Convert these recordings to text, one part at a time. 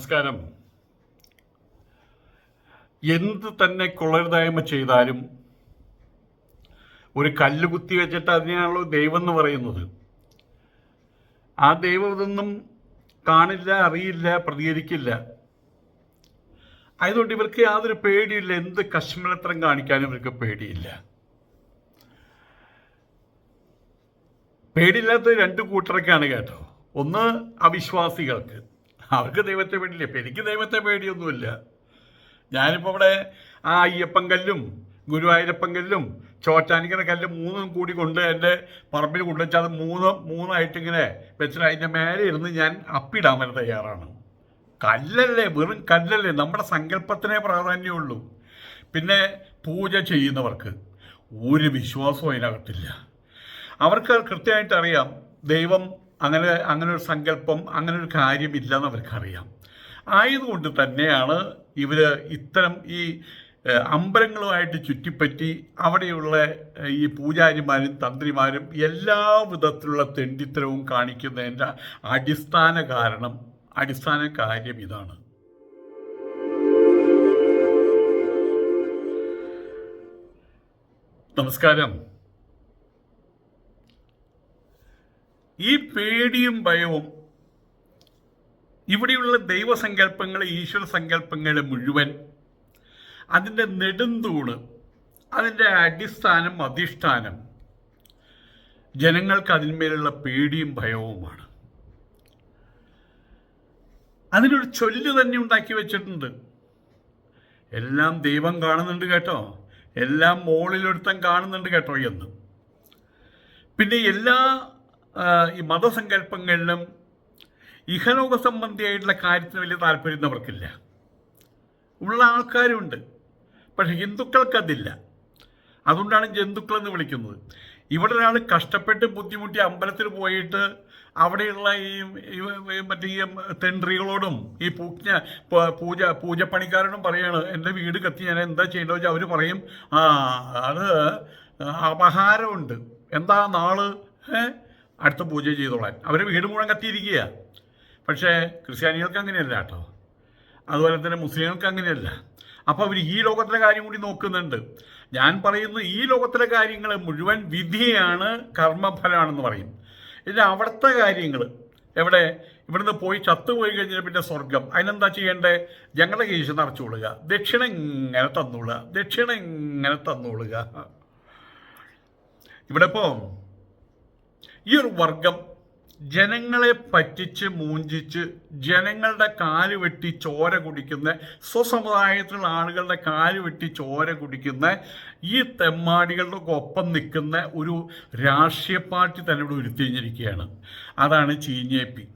നമസ്കാരം. എന്ത് തന്നെ കൊള്ളരുതായ്മ ചെയ്താലും ഒരു കല്ല് കുത്തി വെച്ചിട്ട് അതിനാണല്ലോ ദൈവം എന്ന് പറയുന്നത്. ആ ദൈവം ഇതൊന്നും കാണില്ല അറിയില്ല പ്രതികരിക്കില്ല. അതുകൊണ്ട് ഇവർക്ക് യാതൊരു പേടിയില്ല. എന്ത് കശ്മലത്രം കാണിക്കാനും ഇവർക്ക് പേടിയില്ല. പേടിയില്ലാത്ത രണ്ട് കൂട്ടരൊക്കെയാണ് കേട്ടോ. ഒന്ന് അവിശ്വാസികൾക്ക്. അവർക്ക് ദൈവത്തെ പേടിയില്ല. ഇപ്പം എനിക്ക് ദൈവത്തെ പേടിയൊന്നുമില്ല. ഞാനിപ്പോൾ ഇവിടെ ആ അയ്യപ്പൻ കല്ലും ഗുരുവായൂരപ്പൻ കല്ലും ചോറ്റാനിക്കര കല്ലും മൂന്നും കൂടി കൊണ്ട് എന്റെ പറമ്പിൽ കൊണ്ടുവച്ചാൽ അത് മൂന്ന് മൂന്നായിട്ടിങ്ങനെ വെച്ചിട്ട് അതിന്റെ മേലെ ഇരുന്ന് ഞാൻ അപ്പിടാൻ വരെ തയ്യാറാണ്. കല്ലല്ലേ വെറും കല്ലല്ലേ. നമ്മുടെ സങ്കല്പത്തിനെ പ്രാധാന്യമുള്ളൂ. പിന്നെ പൂജ ചെയ്യുന്നവർക്ക് ഒരു വിശ്വാസവും അതിനകത്തില്ല. അവർക്ക് കൃത്യമായിട്ട് അറിയാം ദൈവം അങ്ങനെ അങ്ങനെ ഒരു സങ്കല്പം അങ്ങനെ ഒരു കാര്യമില്ലെന്ന് അവർക്കറിയാം. ആയതുകൊണ്ട് തന്നെയാണ് ഇവർ ഇത്തരം ഈ അമ്പലങ്ങളുമായിട്ട് ചുറ്റിപ്പറ്റി അവിടെയുള്ള ഈ പൂജാരിമാരും തന്ത്രിമാരും എല്ലാ വിധത്തിലുള്ള തെണ്ടിത്തരവും കാണിക്കുന്നതിന്റെ അടിസ്ഥാന കാരണം അടിസ്ഥാന കാര്യം ഇതാണ്. നമസ്കാരം. ഈ പേടിയും ഭയവും ഇവിടെയുള്ള ദൈവസങ്കല്പങ്ങൾ ഈശ്വര സങ്കല്പങ്ങൾ മുഴുവൻ അതിന്റെ നെടുന്തൂണ് അതിന്റെ അടിസ്ഥാനം അധിഷ്ഠാനം ജനങ്ങൾക്ക് അതിന്മേലുള്ള പേടിയും ഭയവുമാണ്. അതിനൊരു ചൊല്ല് തന്നെ ഉണ്ടാക്കി വെച്ചിട്ടുണ്ട്. എല്ലാം ദൈവം കാണുന്നുണ്ട് കേട്ടോ. എല്ലാം മോളിലൊരുത്തം കാണുന്നുണ്ട് കേട്ടോ എന്ന്. പിന്നെ എല്ലാ ഈ മതസങ്കല്പങ്ങളിലും ഇഹലോക സംബന്ധിയായിട്ടുള്ള കാര്യത്തിന് വലിയ താല്പര്യം അവർക്കില്ല ഉള്ള ആൾക്കാരുണ്ട്. പക്ഷെ ഹിന്ദുക്കൾക്കതില്ല. അതുകൊണ്ടാണ് ജന്തുക്കൾ എന്ന് വിളിക്കുന്നത്. ഇവിടെ ഒരാൾ കഷ്ടപ്പെട്ട് ബുദ്ധിമുട്ടി അമ്പലത്തിൽ പോയിട്ട് അവിടെയുള്ള ഈ മറ്റേ ഈ ഈ പൂജ്ഞ പൂജ പൂജപ്പണിക്കാരോടും പറയാണ് എന്റെ വീട് കത്തി ഞാൻ എന്താ ചെയ്യേണ്ടത്? വെച്ചാൽ അവർ പറയും ആ അത് അപഹാരമുണ്ട്. എന്താ നാൾ? ഏ? അടുത്ത പൂജ ചെയ്തോളാൻ. അവർ വീട് മുഴുവൻ കത്തിയിരിക്കുക പക്ഷേ ക്രിസ്ത്യാനികൾക്ക് അങ്ങനെയല്ല കേട്ടോ. അതുപോലെ തന്നെ മുസ്ലിങ്ങൾക്ക് അങ്ങനെയല്ല. അപ്പോൾ അവർ ഈ ലോകത്തിലെ കാര്യം കൂടി നോക്കുന്നുണ്ട്. ഞാൻ പറയുന്നു ഈ ലോകത്തിലെ കാര്യങ്ങൾ മുഴുവൻ വിധിയാണ് കർമ്മഫലമാണെന്ന് പറയും. ഇതിന്റെ അവിടുത്തെ കാര്യങ്ങൾ എവിടെ? ഇവിടുന്ന് പോയി ചത്തുപോയി കഴിഞ്ഞാൽ പിന്നെ സ്വർഗം അതിനെന്താ ചെയ്യേണ്ടത് ഞങ്ങളുടെ കേസ് നിറച്ചുകൊള്ളുക ദക്ഷിണ ഇങ്ങനെ തന്നോളുക. ദക്ഷിണ ഇങ്ങനെ തന്നോളുക. ഇവിടെ ഇപ്പോൾ ഈ ഒരു വർഗം ജനങ്ങളെ പറ്റിച്ച് മൂഞ്ചിച്ച് ജനങ്ങളുടെ കാൽ വെട്ടി ചോര കുടിക്കുന്ന സ്വസമുദായത്തിലുള്ള ആളുകളുടെ കാൽ വെട്ടി ചോര കുടിക്കുന്ന ഈ തെമ്മാടികളുടെ ഒപ്പം നിൽക്കുന്ന ഒരു രാഷ്ട്രീയ പാർട്ടി തന്നെ ഇവിടെ ഉരുത്തിരിഞ്ഞിരിക്കുകയാണ്. അതാണ് ചീഞ്ഞേപ്പി.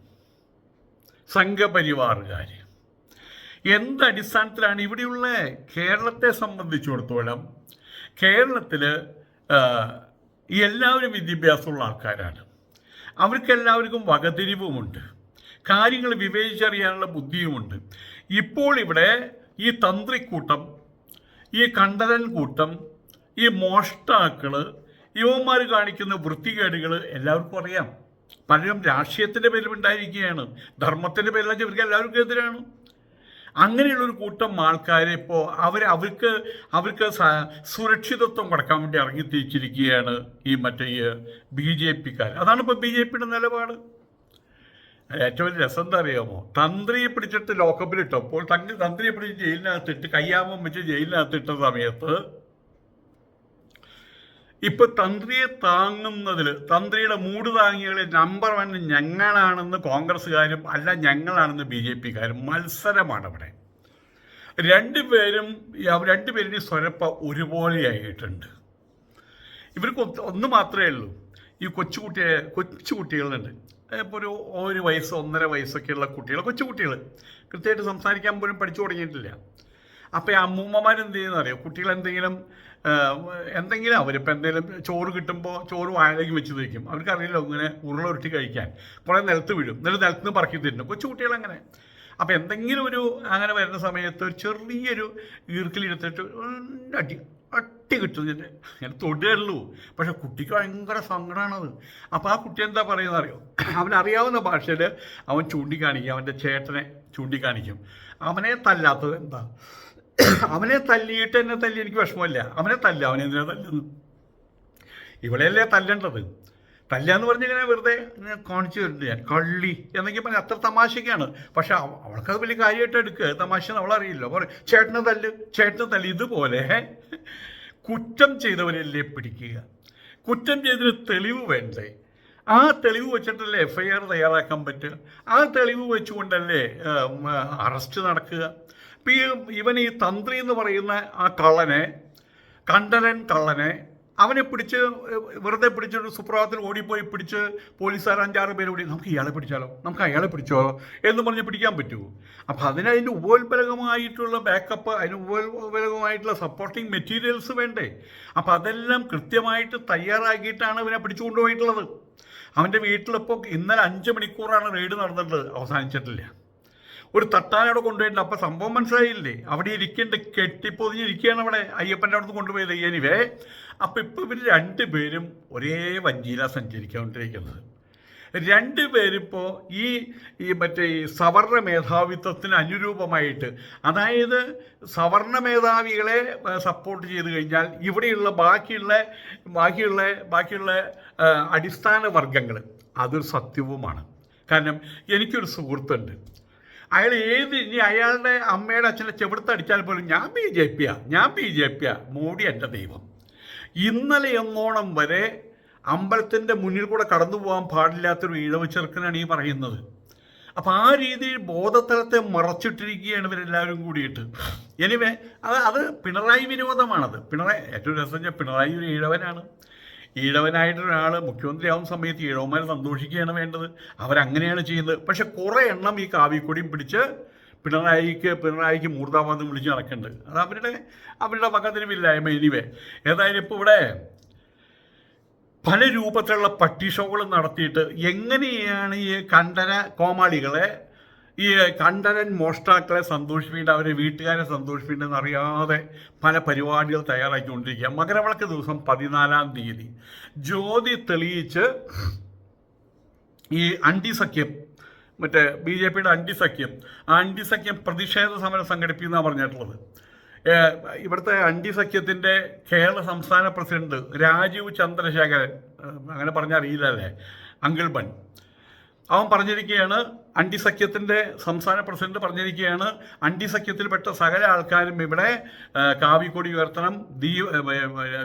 സംഘപരിവാറുകാർ. എന്തടിസ്ഥാനത്തിലാണ് ഇവിടെയുള്ള കേരളത്തെ സംബന്ധിച്ചിടത്തോളം കേരളത്തിൽ എല്ലാവരും വിദ്യാഭ്യാസമുള്ള ആൾക്കാരാണ്. അവർക്കെല്ലാവർക്കും വകതിരിവുമുണ്ട്. കാര്യങ്ങൾ വിവേചിച്ചറിയാനുള്ള ബുദ്ധിയുമുണ്ട്. ഇപ്പോൾ ഇവിടെ ഈ തന്ത്രിക്കൂട്ടം ഈ കണ്ടതൻ കൂട്ടം ഈ മോഷ്ടാക്കൾ യുവന്മാർ കാണിക്കുന്ന വൃത്തികേടുകൾ എല്ലാവർക്കും അറിയാം. പലരും രാഷ്ട്രീയത്തിന്റെ പേരിലുണ്ടായിരിക്കുകയാണ്. ധർമ്മത്തിന്റെ പേരിലാണ് ഇവർക്ക് എല്ലാവർക്കും എതിരാണ്. അങ്ങനെയുള്ള ഒരു കൂട്ടം ആൾക്കാരെ ഇപ്പോൾ അവർ അവർക്ക് അവർക്ക് സുരക്ഷിതത്വം കൊടുക്കാൻ വേണ്ടി ഇറങ്ങി തിരിച്ചിരിക്കുകയാണ് ഈ മറ്റേ ബി ജെ പിക്കാർ. അതാണ് ഇപ്പോൾ ബി ജെ പിയുടെ നിലപാട്. ഏറ്റവും വലിയ രസം എന്താ അറിയാമോ? തന്ത്രിയെ പിടിച്ചിട്ട് ലോക്കപ്പിലിട്ടപ്പോൾ തന്ത്രിയെ പിടിച്ച് ജയിലിനകത്തിട്ട് കയ്യാമം വെച്ച് ജയിലിനകത്തിട്ട സമയത്ത് ഇപ്പൊ തന്ത്രിയെ താങ്ങുന്നതിൽ തന്ത്രിയുടെ മൂട് താങ്ങികളിൽ നമ്പർ വൺ ഞങ്ങളാണെന്ന് കോൺഗ്രസ്സുകാരും അല്ല ഞങ്ങളാണെന്ന് ബി ജെ പിക്കാരും മത്സരമാണ് അവിടെ. രണ്ടുപേരും രണ്ടുപേരുടെയും സ്വരപ്പ ഒരുപോലെയായിട്ടുണ്ട്. ഇവർക്ക് ഒന്ന് മാത്രമേ ഉള്ളൂ. ഈ കൊച്ചുകുട്ടിയെ കൊച്ചുകുട്ടികളുണ്ട്. ഇപ്പോൾ ഒരു ഒരു വയസ്സ് ഒന്നര വയസ്സൊക്കെയുള്ള കുട്ടികൾ കൊച്ചുകുട്ടികൾ കൃത്യമായിട്ട് സംസാരിക്കാൻ പോലും പഠിച്ചു തുടങ്ങിയിട്ടില്ല. അപ്പോൾ ഈ അമ്മൂമ്മമാരെന്ത് ചെയ്യുന്നറിയോ? കുട്ടികൾ എന്തെങ്കിലും എന്തെങ്കിലും അവരിപ്പോൾ എന്തെങ്കിലും ചോറ് കിട്ടുമ്പോൾ ചോറ് വാഴയ്ക്ക് വെച്ച് വയ്ക്കും അവർക്കറിയില്ല ഇങ്ങനെ ഉരുളുരുട്ടി കഴിക്കാൻ. കുറേ നിലത്ത് വീഴും. എന്നിട്ട് നിലത്ത് നിന്ന് പറക്കി തരുന്നു കൊച്ചുകുട്ടികൾ അങ്ങനെ അപ്പോൾ എന്തെങ്കിലും ഒരു അങ്ങനെ വരുന്ന സമയത്ത് ഒരു ചെറിയൊരു ഈർക്കിലെടുത്തിട്ട് അടി അട്ടി കിട്ടുന്നതിന്റെ ഞാൻ തൊടുകയുള്ളൂ. പക്ഷെ കുട്ടിക്ക് ഭയങ്കര സങ്കടമാണത് അപ്പോൾ ആ കുട്ടി എന്താ പറയുന്നത് അറിയോ? അവനറിയാവുന്ന ഭാഷയിൽ അവൻ ചൂണ്ടിക്കാണിക്കും. അവന്റെ ചേട്ടനെ ചൂണ്ടിക്കാണിക്കും. അവനെ തല്ലാത്തത് എന്താ? അവനെ തല്ലിയിട്ട് എന്നെ തല്ലി എനിക്ക് വിഷമമില്ല. അവനെ തല്ല അവനെ എന്തിനാ തല്ലുന്നു? ഇവളെയല്ലേ തല്ലേണ്ടത്? തല്ലാന്ന് പറഞ്ഞിങ്ങനെ വെറുതെ കാണിച്ചു വരുന്നുണ്ട് ഞാൻ. കള്ളി എന്നൊക്കെ പറഞ്ഞ അത്ര തമാശയ്ക്കാണ് പക്ഷെ അവ- അവൾക്കത് വലിയ കാര്യമായിട്ട് എടുക്കുക. തമാശ അവളറിയില്ല പറയും ചേട്ടന് തല്ല് ചേട്ടന് തല്ല്. ഇതുപോലെ കുറ്റം ചെയ്തവരല്ലേ പിടിക്കുക? കുറ്റം ചെയ്തതിന് തെളിവ് വേണ്ടേ? ആ തെളിവ് വെച്ചിട്ടല്ലേ എഫ് ഐ ആർ തയ്യാറാക്കാൻ പറ്റുക? ആ തെളിവ് വെച്ചുകൊണ്ടല്ലേ അറസ്റ്റ് നടക്കുക? ഈ ഇവൻ ഈ തന്ത്രി എന്ന് പറയുന്ന ആ കള്ളനെ കണ്ടലൻ കള്ളനെ അവനെ പിടിച്ച് വെറുതെ പിടിച്ചൊരു സുപ്രഭാതത്തിൽ ഓടിപ്പോയി പിടിച്ച് പോലീസുകാർ അഞ്ചാറ് പേര് ഓടി നമുക്ക് ഇയാളെ പിടിച്ചാലോ? നമുക്ക് അയാളെ പിടിച്ചോ? എന്ന് പറഞ്ഞ് പിടിക്കാൻ പറ്റുമോ അപ്പോൾ അതിന് അതിന്റെ ഉപോത്ബലകമായിട്ടുള്ള ബാക്കപ്പ് അതിന് ഉപോത്ബലകമായിട്ടുള്ള സപ്പോർട്ടിങ് മെറ്റീരിയൽസ് വേണ്ടേ? അപ്പോൾ അതെല്ലാം കൃത്യമായിട്ട് തയ്യാറാക്കിയിട്ടാണ് ഇവനെ പിടിച്ചുകൊണ്ടുപോയിട്ടുള്ളത്. അവന്റെ വീട്ടിലിപ്പോൾ ഇന്നലെ അഞ്ച് മണിക്കൂറാണ് റെയ്ഡ് നടന്നിട്ടുള്ളത്. അവസാനിച്ചിട്ടില്ല. ഒരു തട്ടാന അവിടെ കൊണ്ടുപോയിട്ടില്ല അപ്പൊ സംഭവം മനസ്സിലായില്ലേ? അവിടെ ഇരിക്കേണ്ട കെട്ടിപ്പൊതിഞ്ഞിരിക്കുകയാണ് അവിടെ അയ്യപ്പന്റെ അവിടെ നിന്ന് കൊണ്ടുപോയത്. എനിവേ അപ്പൊ ഇപ്പൊ ഇവർ രണ്ടുപേരും ഒരേ വഞ്ചിയിലാണ് സഞ്ചരിക്കാണ്ടിരിക്കുന്നത് രണ്ടുപേരിപ്പോൾ ഈ ഈ മറ്റേ ഈ സവർണ മേധാവിത്വത്തിന് അനുരൂപമായിട്ട് അതായത് സവർണ മേധാവികളെ സപ്പോർട്ട് ചെയ്ത് കഴിഞ്ഞാൽ ഇവിടെയുള്ള ബാക്കിയുള്ള ബാക്കിയുള്ള ബാക്കിയുള്ള അടിസ്ഥാന വർഗങ്ങൾ അതൊരു സത്യവുമാണ്. കാരണം എനിക്കൊരു സുഹൃത്തുണ്ട്. അയാൾ ഏത് ഇനി അയാളുടെ അമ്മയുടെ അച്ഛനെ ചെവിടുത്തടിച്ചാൽ പോലും ഞാൻ ബി ജെ പിയാ ഞാൻ ബി ജെ പിയാ മോഡി എന്റെ ദൈവം. ഇന്നലെ എന്നോണം വരെ അമ്പലത്തിന്റെ മുന്നിൽ കൂടെ കടന്നു പോകാൻ പാടില്ലാത്തൊരു ഇഴവ് ചെറുക്കനാണ് ഈ പറയുന്നത്. അപ്പം ആ രീതിയിൽ ബോധതലത്തെ മറച്ചിട്ടിരിക്കുകയാണ് ഇവരെല്ലാവരും കൂടിയിട്ട്. എനിവേ അത് അത് പിണറായി വിനോദമാണത് പിണറായി ഏറ്റവും രസം പിണറായി ഒരു ഈഴവനാണ്. ഈഴവനായിട്ടൊരാൾ മുഖ്യമന്ത്രിയാവുന്ന സമയത്ത് ഈഴവന്മാർ സന്തോഷിക്കുകയാണ് വേണ്ടത്. അവരങ്ങനെയാണ് ചെയ്യുന്നത്. പക്ഷെ കുറേ എണ്ണം ഈ കാവിക്കൊടിയും പിടിച്ച് പിണറായിക്ക് പിണറായിക്ക് മൂർദാബാദം വിളിച്ച് നടക്കുന്നുണ്ട്. അത് അവരുടെ അവരുടെ വകതിരിവില്ലായ്മ എനിവേ ഏതായാലും ഇപ്പോൾ ഇവിടെ പല രൂപത്തിലുള്ള പട്ടി ഷോകൾ നടത്തിയിട്ട് എങ്ങനെയാണ് ഈ കണ്ടന കോമാളികളെ ഈ കണ്ടനൻ മോഷ്ടാക്കളെ സന്തോഷിപ്പിക്കേണ്ട അവരെ വീട്ടുകാരെ സന്തോഷിപ്പിക്കേണ്ടെന്ന് അറിയാതെ പല പരിപാടികൾ തയ്യാറാക്കിക്കൊണ്ടിരിക്കുക. മകരവിളക്ക് ദിവസം പതിനാലാം തീയതി. ജ്യോതി തെളിയിച്ച് ഈ അണ്ടി സഖ്യം മറ്റേ ബി ജെ പിയുടെ അണ്ടി സഖ്യം ആ അണ്ടി സഖ്യം പ്രതിഷേധ സമരം സംഘടിപ്പിക്കുന്ന പറഞ്ഞിട്ടുള്ളത്. ഇവിടുത്തെ അണ്ടി സഖ്യത്തിന്റെ കേരള സംസ്ഥാന പ്രസിഡന്റ് രാജീവ് ചന്ദ്രശേഖരൻ അങ്ങനെ പറഞ്ഞാൽ അറിയില്ലല്ലേ? Uncle bun. അവൻ പറഞ്ഞിരിക്കുകയാണ് അണ്ടി സഖ്യത്തിന്റെ സംസ്ഥാന പ്രസിഡന്റ് പറഞ്ഞിരിക്കുകയാണ് അണ്ടി സഖ്യത്തിൽപ്പെട്ട സകല ആൾക്കാരും ഇവിടെ കാവിക്കൊടി ഉയർത്തണം ദീ